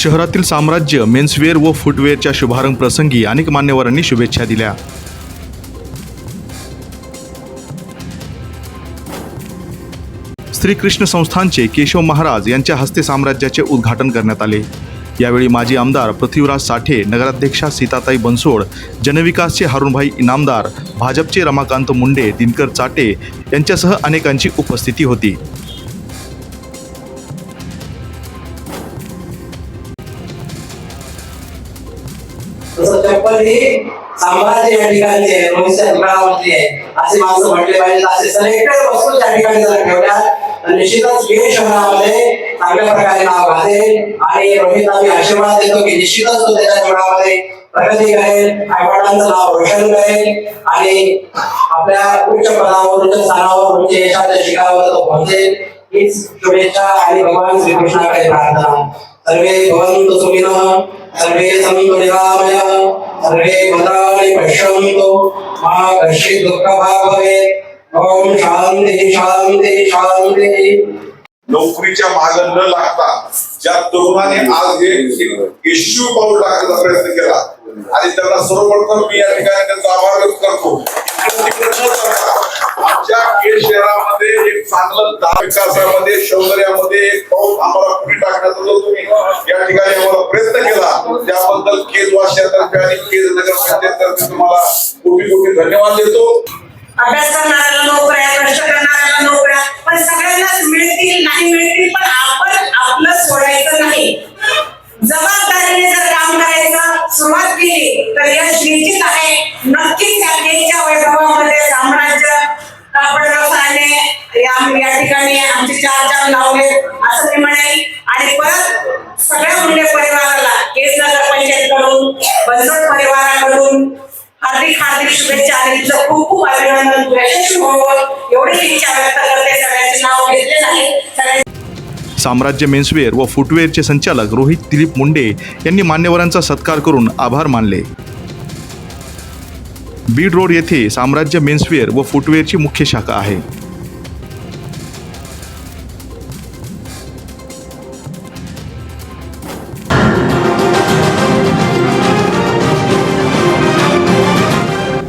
शहरातील साम्राज्य मेन्सवेअर व फुटवेअरच्या शुभारंभ प्रसंगी अनेक मान्यवरांनी शुभेच्छा दिल्या. श्रीकृष्ण संस्थानचे केशव महाराज यांच्या हस्ते साम्राज्याचे उद्घाटन करण्यात आले. यावेळी माजी आमदार पृथ्वीराज साठे नगराध्यक्षा सीताताई बनसोड जनविकासचे हारुणभाई इनामदार भाजपचे रमाकांत मुंडे दिनकर चाटे यांच्यासह अनेकांची उपस्थिती होती. तसं चप्पल ही या ठिकाणचे आहे भविष्यात काळामधली आहे असे माणसं म्हटले पाहिजे असे सिलेक्टेड वस्तू त्या ठिकाणी जर ठेवल्या तर निश्चितच बीड शहरामध्ये चांगल्या प्रकारे नाव गाजेल आणि रोहित आम्ही आशीर्वाद देतो की निश्चितच तो त्याच्या जीवनामध्ये प्रगती करेल. आईवडिलांचं नाव रोशन करेल. आणि आपल्या उच्च पदावर उच्च स्थानावर उच्च यशाच्या शिखरावर तो पोहोचेल. हीच शुभेच्छा आणि भगवान श्रीकृष्णाकडे प्रार्थना. सर्वे भवन्तु सुखिनः सर्वे सन्तु निरामयः सर्वे भद्राणि पश्यन्तु मा कश्चित् दुःखभाग् भवेत् ॐ शान्तिः शान्तिः शान्तिः। नोकरीच्या माग न लागता ज्या तरुणाने आज हे इश्यू यशस्वी पाऊल टाकण्याचा प्रयत्न केला आणि त्यांना सर्वप्रथम मी या ठिकाणी त्यांचा आभार व्यक्त करतो. आमच्या केस शहरामध्ये एक चांगलं विकासामध्ये सौंदर्यामध्ये एक पाऊल आम्हाला पुढे टाकण्याचा जो तुम्ही या ठिकाणी आम्हाला प्रयत्न केला त्याबद्दल केज वासियातर्फे आणि केज नगर पंचायततर्फे तुम्हाला कोटी कोटी धन्यवाद देतो. अभ्यास करणाऱ्याला नोकऱ्या कष्ट करणाऱ्याला नोकऱ्या पण सगळ्यांनाच मिळतील नाही मिळतील पण आपण आपलं सोडायचं नाही. जबाबदारीने जर काम करायचं सुरुवात केली तर यश निश्चित आहे. नक्कीच या केजच्या वैभवामध्ये साम्राज्य कापड व्यवसायाने या या ठिकाणी आमचे चार चार लावले असं मी म्हणेल. आणि परत सगळ्या मुंडे बनसोड परिवाराकडून हार्दिक हार्दिक शुभेच्छा आणि तुझं खूप खूप अभिनंदन. तू यशस्वी होवं एवढीच इच्छा व्यक्त करते. सगळ्यांचे नाव घेतले नाही. साम्राज्य मेन्सवेअर व फुटवेअरचे संचालक रोहित दिलीप मुंडे यांनी मान्यवरांचा सत्कार करून आभार मानले. बीड रोड येथे साम्राज्य मेन्सवेअर व फुटवेअरची मुख्य शाखा आहे.